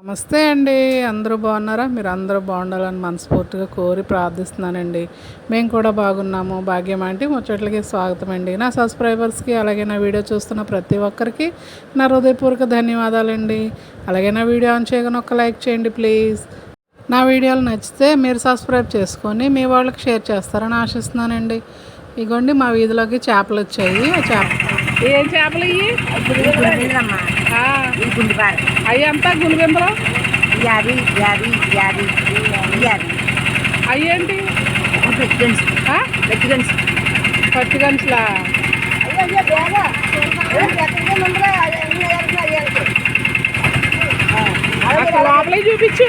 నమస్తే అండి. అందరూ బాగున్నారా? మీరు అందరూ బాగుండాలని మనస్ఫూర్తిగా కోరి ప్రార్థిస్తున్నానండి. మేము కూడా బాగున్నాము. భాగ్యం అంటే ముచ్చట్లకి స్వాగతం అండి. నా సబ్స్క్రైబర్స్కి అలాగే నా వీడియో చూస్తున్న ప్రతి ఒక్కరికి నా హృదయపూర్వక ధన్యవాదాలండి. అలాగే నా వీడియో ఆన్ చేయగానే ఒక లైక్ చేయండి ప్లీజ్. నా వీడియోలు నచ్చితే మీరు సబ్స్క్రైబ్ చేసుకొని మీ వాళ్ళకి షేర్ చేస్తారని ఆశిస్తున్నానండి. ఇగోండి మా వీధిలోకి చేపలు వచ్చాయి. ఆ చేప ఏం చేపలు ఇవి అవి అంతా గులిబెందలు యాభై యాభై యాభై యాభై అవి ఏంటి? పెట్టుగన్స్ ఆ? పెట్టుగన్స్ పచ్చి గంటలా అసలు లోపలే చూపించు.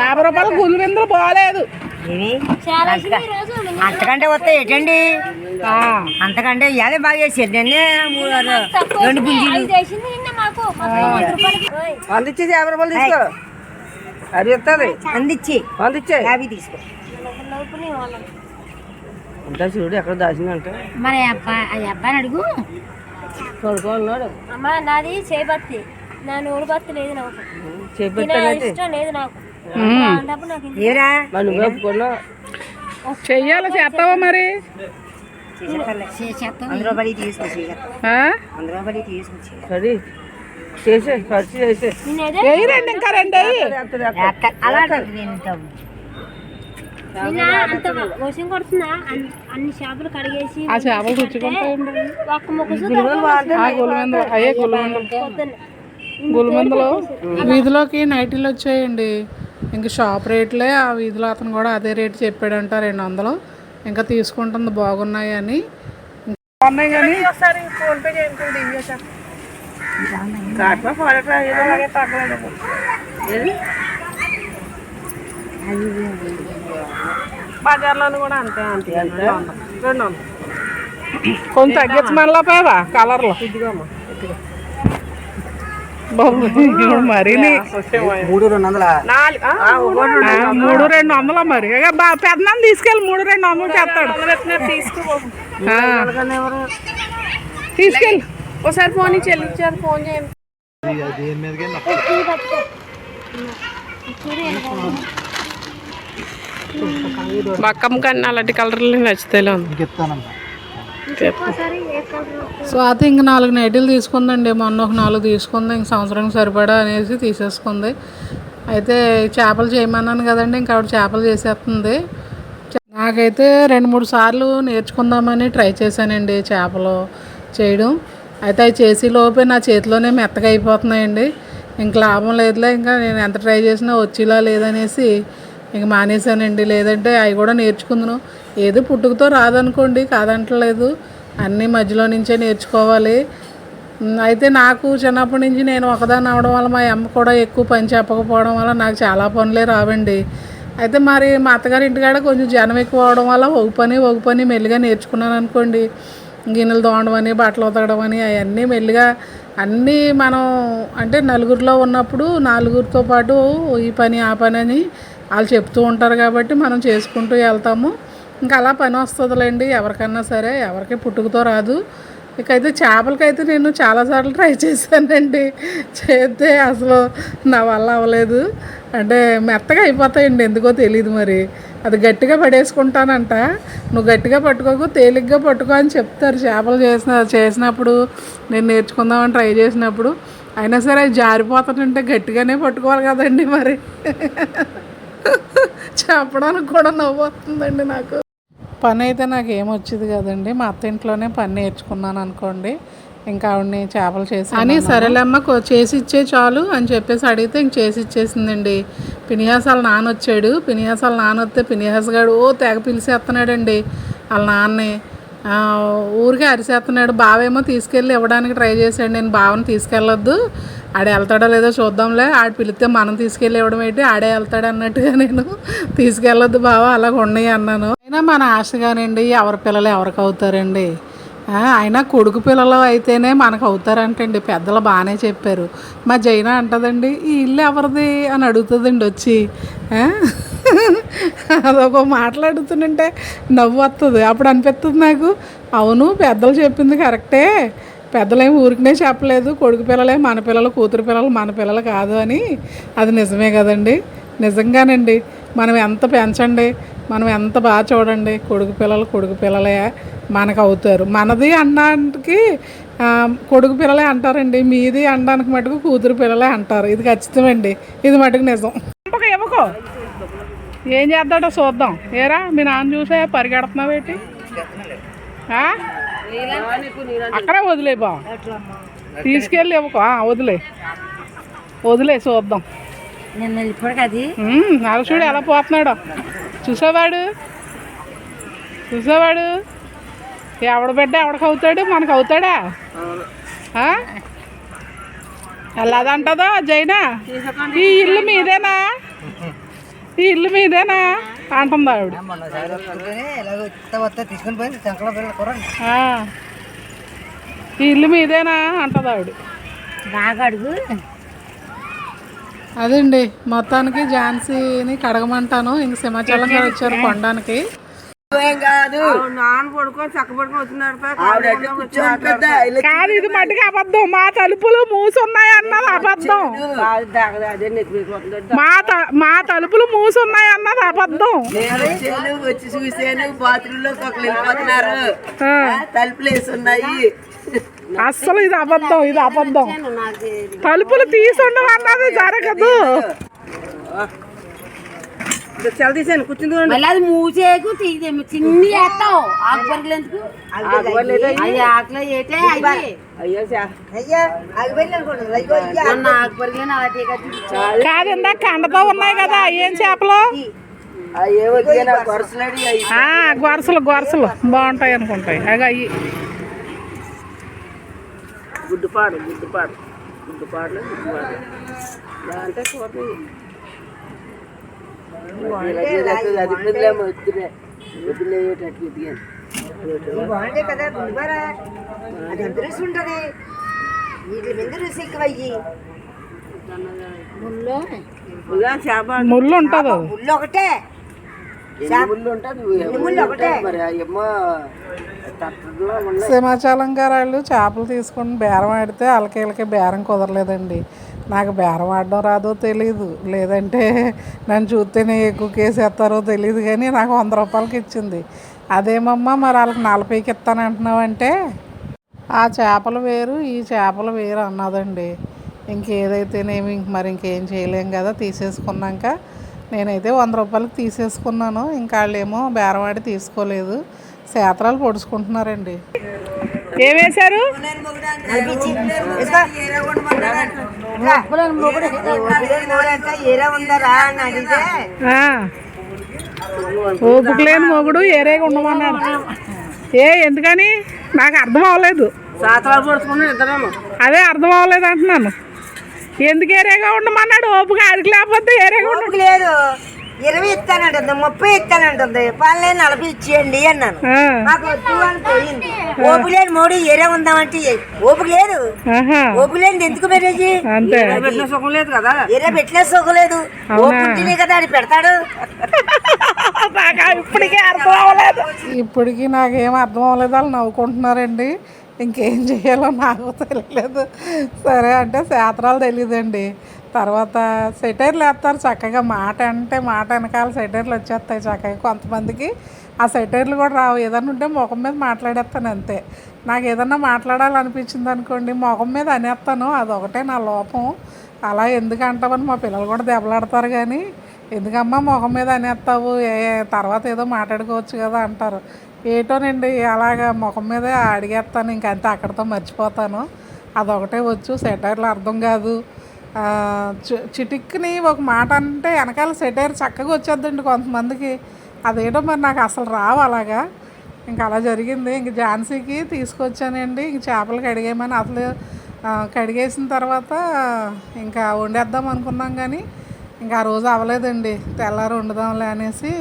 యాభై రూపాయలు గులిబెందలు బాగాలేదు అంతకంటే వస్తాయి ఏంటండి ఆ, అంతకంటే యాదే బాగా చేసేది. నేను మూడు రెండు పుంజీలు అందించి యాభై రూపాయలు తీసుకో. అది ఇస్తుంది అందించి అందించే యాభై తీసుకో. అంతా చూడు ఎక్కడ దాచిందంటే. మరి అబ్బాయి ఆ అబ్బాయిని అడుగు. కొడుకో ఉన్నాడు. అమ్మా నాది చేపత్తి. నా నూరు బత్తి లేదు నాకు చేపెట్టానంటే ఇష్టం లేదు నాకు. చెయ్యాలి? చేస్తావా మరి? అందులో పడి తీసుకొచ్చి ఆ? అందులో పడి తీసుకొచ్చి సరే. చేసే ఖర్చు చేసే. నేనేదే వెయ్యి రెండు ఇంకా రెండు వెయ్యి. అలా నిన్న అంత వర్షం కొడుతుందా? అన్- అన్ని చేపలు కడిగేసి ఆ చేపలు రుచిగుంటాయండి ఒక్క మొక్క ఆ గులిమెందలు అయ్యే గులిమెందలు. గులిమెందలు వీధిలోకి నైటీలు వచ్చాయండి. ఇంక షాప్ రేట్లే ఆ వీధిలో అతను కూడా అదే రేట్ చెప్పాడంట రెండు వందలు ఇంకా తీసుకుంటుంది బాగున్నాయి అని. బాగున్నాయి కానీ కూడా అంతే అంతే. రెండు వందలు కొంచెం తగ్గించి మళ్ళా పేవా కలర్లో ఇదిగోమ్మా మరీని మూడు రెండు వందల? మూడు రెండు మరి. పెద్దనాన్న తీసుకెళ్ళి మూడు రెండు వందలు చేస్తాడు తీసుకెళ్ళి. ఒకసారి ఫోన్ చెల్లించారు ఫోన్ చేయండి. బక్కమ్మ కన్నా అలాంటి కలర్లు నచ్చుతాయి స్వాతి ఇంక నాలుగు నైటీలు తీసుకుందండి. మొన్న ఒక నాలుగు తీసుకుంది. ఇంక సంవత్సరానికి సరిపడా అనేసి తీసేసుకుంది. అయితే చేపలు చేయమన్నాను కదండి. ఇంక ఆవిడ చేపలు చేసేస్తుంది. నాకైతే రెండు మూడు సార్లు నేర్చుకుందామని ట్రై చేశానండి చేపలు చేయడం. అయితే అవి చేసి లోపే నా చేతిలోనే మెత్తగా అయిపోతున్నాయండి. ఇంక లాభం లేదులే. ఇంకా నేను ఎంత ట్రై చేసినా వచ్చేలా లేదనేసి ఇంక మానేశానండి. లేదంటే అవి కూడా నేర్చుకుందును. ఏదో పుట్టుకతో రాదనుకోండి కాదంటలేదు. అన్నీ మధ్యలో నుంచే నేర్చుకోవాలి. అయితే నాకు చిన్నప్పటి నుంచి నేను ఒకదాన్ని అవడం వల్ల మా అమ్మ కూడా ఎక్కువ పని చెప్పకపోవడం వల్ల నాకు చాలా పనులే రావండి. అయితే మరి మా అత్తగారి ఇంటికాడ కొంచెం జనం ఎక్కువ అవడం వల్ల ఒక పని ఒక పని మెల్లిగా నేర్చుకున్నాను అనుకోండి. గిన్నెలు తోమడం అని బట్టలు ఉతకడం అని అవన్నీ మెల్లిగా అన్నీ మనం అంటే నలుగురిలో ఉన్నప్పుడు నలుగురితో పాటు ఈ పని ఆ పని అని వాళ్ళు చెప్తూ ఉంటారు కాబట్టి మనం చేసుకుంటూ వెళ్తాము. ఇంకా అలా పని వస్తుందిలేండి. ఎవరికన్నా సరే ఎవరికి పుట్టుకతో రాదు. ఇకైతే చేపలకైతే నేను చాలాసార్లు ట్రై చేశానండి. చేస్తే అసలు నా వల్ల అవ్వలేదు. అంటే మెత్తగా అయిపోతాయండి. ఎందుకో తెలియదు మరి. అది గట్టిగా పడేసుకుంటానంట. నువ్వు గట్టిగా పట్టుకోకు తేలిగ్గా పట్టుకో అని చెప్తారు చేపలు చేసిన చేసినప్పుడు. నేను నేర్చుకుందామని ట్రై చేసినప్పుడు. అయినా సరే అవి జారిపోతానంటే గట్టిగానే పట్టుకోవాలి కదండి మరి. చెప్పడానికి కూడా నవ్వు వస్తుందండి నాకు. పని అయితే నాకు ఏమొచ్చేది కదండి. మా అత్త ఇంట్లోనే పని నేర్చుకున్నాను అనుకోండి ఇంకా ఆవిడని చేపలు చేసి అని సరేలేమ్మ చేసి ఇచ్చే చాలు అని చెప్పేసి అడిగితే ఇంక చేసి ఇచ్చేసిందండి వాళ్ళ నాన్న వచ్చాడు వాళ్ళ నాన్న వస్తే గాడు ఓ తెగ పిలిచేస్తున్నాడండి వాళ్ళ నాన్నే ఊరికే అరిసేస్తున్నాడు బావేమో తీసుకెళ్ళి ఇవ్వడానికి ట్రై చేశాడు. నేను బావని తీసుకెళ్ళొద్దు. ఆడ వెళ్తాడో లేదో చూద్దాంలే. ఆడ పిలిస్తే మనం తీసుకెళ్ళి ఇవ్వడం ఏంటి? ఆడే వెళ్తాడు అన్నట్టుగా నేను తీసుకెళ్ళొద్దు బావ అలాగ ఉన్నాయి అన్నాను. అయినా మన ఆశగానండి ఎవరి పిల్లలు ఎవరికి అవుతారండి? అయినా కొడుకు పిల్లలు అయితేనే మనకు అవుతారంటండి. పెద్దలు బాగానే చెప్పారు. మా జైన అంటదండి ఈ ఇల్లు ఎవరిది? అని అడుగుతుందండి వచ్చి. అదొక మాట్లాడుతుంటే నవ్వు వస్తుంది అప్పుడు అనిపిస్తుంది నాకు అవును పెద్దలు చెప్పింది కరెక్టే. పెద్దలేం ఊరికనే చెప్పలేదు. కొడుకు పిల్లలే మన పిల్లలు కూతురు పిల్లలు మన పిల్లలు కాదు అని. అది నిజమే కదండి. నిజంగానండి. మనం ఎంత పెంచండి మనం ఎంత బాగా చూడండి. కొడుకు పిల్లలు కొడుకు పిల్లలే మనకు అవుతారు మనది అనడానికి కొడుకు పిల్లలే అంటారండి. మీది అనడానికి మటుకు కూతురు పిల్లలే అంటారు. ఇది ఖచ్చితమండి. ఇది మటుకు నిజం. ఇవ్వకో. ఏం చేద్దాడో చూద్దాం. ఏరా మీ నాన్న చూసే పరిగెడుతున్నావు ఏంటి అక్కడే వదిలే బా. తీసుకెళ్ళి ఇవ్వకో. వదిలే. వదిలే చూద్దాం. నాకు చూడు ఎలా పోతున్నాడో. చూసేవాడు? చూసేవాడు? ఎవడ బిడ్డ ఎవడికి అవుతాడు మనకు అవుతాడా? ఎలాదంటదో జైనా? ఈ ఇల్లు మీదేనా? ఈ ఇల్లు మీదేనా? అంటుంది ఆవిడ. తీసుకుని పోయి శంకర పిల్లలు కూర. ఆ. ఈ ఇల్లు మీదేనా అంటుంది ఆవిడ. బాగా అడుగు అదండి మొత్తానికి ఝాన్సీని కడగమంటాను ఇంక సింహాచలం గారు వచ్చారు కొనడానికి. కాదు. నాన్న పడుకొని చక్క పడుకొని వచ్చినాడు పెద్ద కాదు ఇది మట్టుకు అబద్ధం. మా తలుపులు మూసున్నాయి అన్నది అబద్ధం. మా త- మా తలుపులు మూసున్నాయి అన్నది అబద్ధం. నేను వచ్చి చూసాను బాత్రూమ్లో వెళ్ళిపోతున్నారు. తలుపులు వేసి ఉన్నాయి అస్సలు ఇది అబద్ధం ఇది అబద్ధం. తలుపులు తీసుండవు అన్నది జరగదు. చాలా తీసాను కూర్చుంది మళ్ళీ అది మూసేకు తీదేమో చిన్ని వేస్తావు ఆకు పరుగులు ఎందుకు అది ఆకులో ఏటే అయ్యి. అయ్యో కాదు ఇందాక కండతో ఉన్నాయి కదా ఏం చేపలు? గొరసలు గొరసలు. బాగుంటాయి అనుకుంటాయి. అవి అయ్యి. గుడ్డుపాడు గుడ్డుపాడు గుడ్డుపాడు అంటే బాగుండే కదా అది ఉంటుంది? వీటి మీద రుచి ఎక్కువయ్యి. ముళ్ళు? ఉంటుంది. ముళ్ళు ఒకటే. సింహాచలం గారు వాళ్ళు చేపలు తీసుకుని బేరం ఆడితే వాళ్ళకి వీళ్ళకి బేరం కుదరలేదండి. నాకు బేరం ఆడడం రాదో తెలియదు లేదంటే నన్ను చూస్తేనే ఎక్కువ కేసు ఎత్తారో తెలియదు కానీ నాకు వంద రూపాయలకి ఇచ్చింది. అదేమమ్మా మరి వాళ్ళకి నలభైకి ఇస్తాను అంటున్నావంటే ఆ చేపలు వేరు ఈ చేపలు వేరు అన్నదండి. ఇంకేదైతేనేమి ఇంక మరి ఇంకేం చేయలేం కదా తీసేసుకున్నాక. నేనైతే వంద రూపాయలకి తీసేసుకున్నాను. ఇంకా వాళ్ళేమో బేరవాడి తీసుకోలేదు. సేత్రాలు పొడుచుకుంటున్నారండి. ఏమేశారు ఏరా ఓపిక లేని మొగుడు ఏరేగా ఉండమన్నాడు. ఏ ఎందుకని? నాకు అర్థం అవ్వలేదు. అదే అర్థం అవ్వలేదు అంటున్నాను. ఎందుకు ఏరేగా ఉండమన్నాడు? ఓపిక ఆడికి లేకపోతే ఏరేగా ఉండ ఇరవై ఇస్తానంటుంది ముప్పై ఇస్తానంటుంది పనులే నలభై ఇచ్చేయండి అన్నాను. నాకు వద్దు అని పోయింది. ఓపిక లేని మోడీ ఏరే ఉందామంటే ఓపిక లేదు. ఆహా, ఓపిక లేనిది ఎందుకు అంతే. పెట్టిన సుఖం లేదు కదా. ఏరే పెట్టలే సోకలేదు ఓపుంటేనే కదా అని పెడతాడు. ఇప్పటికీ అర్థం అవ్వలేదు. ఇప్పటికీ నాకేం అర్థం అవ్వలేదు. వాళ్ళు నవ్వుకుంటున్నారండి. ఇంకేం చేయాలో నాకు తెలియలేదు. సరే అంటే శాస్త్రాలు తెలియదండి. తర్వాత సెటైర్లు వేస్తారు. చక్కగా మాట అంటే మాట వెనకాల సెటైర్లు వచ్చేస్తాయి చక్కగా కొంతమందికి. ఆ సెటైర్లు కూడా రావు. ఏదైనా ఉంటే ముఖం మీద మాట్లాడేస్తాను అంతే. నాకు ఏదన్నా మాట్లాడాలనిపించింది అనుకోండి ముఖం మీద అనేస్తాను. అదొకటే నా లోపం. అలా ఎందుకు అంటామని మా పిల్లలు కూడా దెబ్బలాడతారు కానీ ఎందుకమ్మా ముఖం మీద అనేస్తావు? ఏ తర్వాత ఏదో మాట్లాడుకోవచ్చు కదా అంటారు. ఏటోనండి అలాగా ముఖం మీదే అడిగేస్తాను. ఇంకంతే అక్కడితో మర్చిపోతాను. అదొకటే వచ్చు. సెటైర్లు అర్థం కాదు. చిటిక్కుని ఒక మాట అంటే వెనకాల సెటైర్ చక్కగా వచ్చేద్దండి కొంతమందికి. అదేటో మరి నాకు అసలు రావు అలాగా. ఇంకా అలా జరిగింది. ఇంక ఝాన్సీకి తీసుకొచ్చానండి. ఇంక చేపలు కడిగేయమని అసలు కడిగేసిన తర్వాత ఇంకా వండేద్దాం అనుకున్నాం కానీ ఇంకా ఆ రోజు అవ్వలేదండి. తెల్లారి వండుదాంలే అనేసి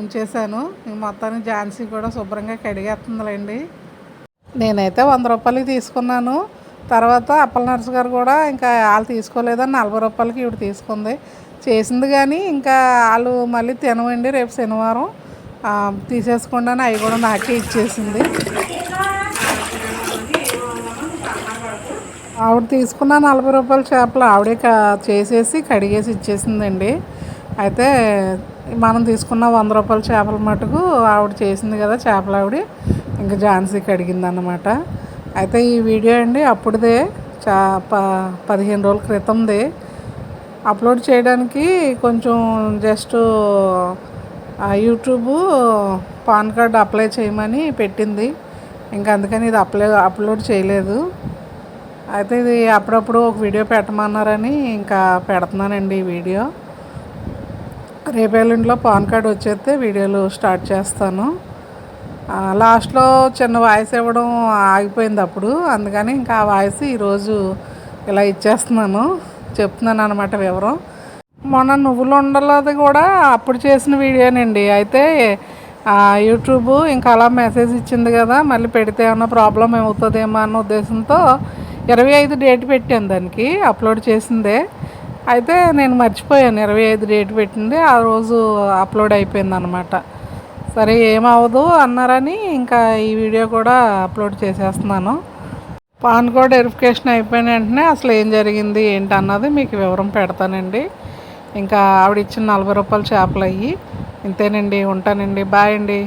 ఉంచేసాను ఇంక మొత్తానికి ఝాన్సీ కూడా శుభ్రంగా కడిగేస్తుందిలేండి. నేనైతే వంద రూపాయలకి తీసుకున్నాను. తర్వాత అప్పల నర్సు గారు కూడా ఇంకా వాళ్ళు తీసుకోలేదని నలభై రూపాయలకి ఇవి తీసుకుంది. చేసింది కానీ ఇంకా వాళ్ళు మళ్ళీ తినవండి రేపు శనివారం. ఆ, తీసేసుకోండి అని అవి కూడా నాకే ఇచ్చేసింది. ఆవిడ తీసుకున్న నలభై రూపాయల చేపలు ఆవిడే క- చేసేసి కడిగేసి ఇచ్చేసిందండి. అయితే మనం తీసుకున్న వంద రూపాయల చేపల మటుకు ఆవిడ చేసింది కదా చేపలు ఆవిడ. ఇంకా ఝాన్సీ కడిగిందన్నమాట. అయితే ఈ వీడియో అండి అప్పుడుదే చా ప పదిహేను రోజుల క్రితంది. అప్లోడ్ చేయడానికి కొంచెం just YouTube pan card apply చేయమని పెట్టింది. ఇంకా అందుకని ఇది అప్లై అప్లోడ్ చేయలేదు. అయితే ఇది అప్పుడప్పుడు ఒక వీడియో పెట్టమన్నారని ఇంకా పెడుతున్నానండి ఈ వీడియో. రేపేళ్ళింట్లో పాన్ కార్డ్ వచ్చేస్తే వీడియోలు స్టార్ట్ చేస్తాను. లాస్ట్లో చిన్న వాయిస్ ఇవ్వడం ఆగిపోయింది అప్పుడు. అందుకని ఇంకా ఆ వాయిస్ ఈరోజు ఇలా ఇచ్చేస్తున్నాను. చెప్తున్నాను అనమాట వివరం. మొన్న నువ్వులు ఉండలది కూడా అప్పుడు చేసిన వీడియోనండి. అయితే యూట్యూబ్ ఇంకా అలా మెసేజ్ ఇచ్చింది కదా మళ్ళీ పెడితే ఏమన్నా ప్రాబ్లం ఏమవుతుందేమో అన్న ఉద్దేశంతో ఇరవై ఐదు డేట్ పెట్టాను దానికి అప్లోడ్ చేసిందే. అయితే నేను మర్చిపోయాను ఇరవై ఐదు డేట్ పెట్టింది ఆ రోజు అప్లోడ్ అయిపోయింది అనమాట సరే ఏమవ్వదు అన్నారని ఇంకా ఈ వీడియో కూడా అప్లోడ్ చేసేస్తున్నాను. పాన్ కార్డ్ వెరిఫికేషన్ అయిపోయిన వెంటనే అసలు ఏం జరిగింది ఏంటి అన్నది మీకు వివరం పెడతానండి. ఇంకా ఆవిడ ఇచ్చిన నలభై రూపాయల చేపలు అయ్యి ఇంతేనండి ఉంటానండి. బాయ్ అండి.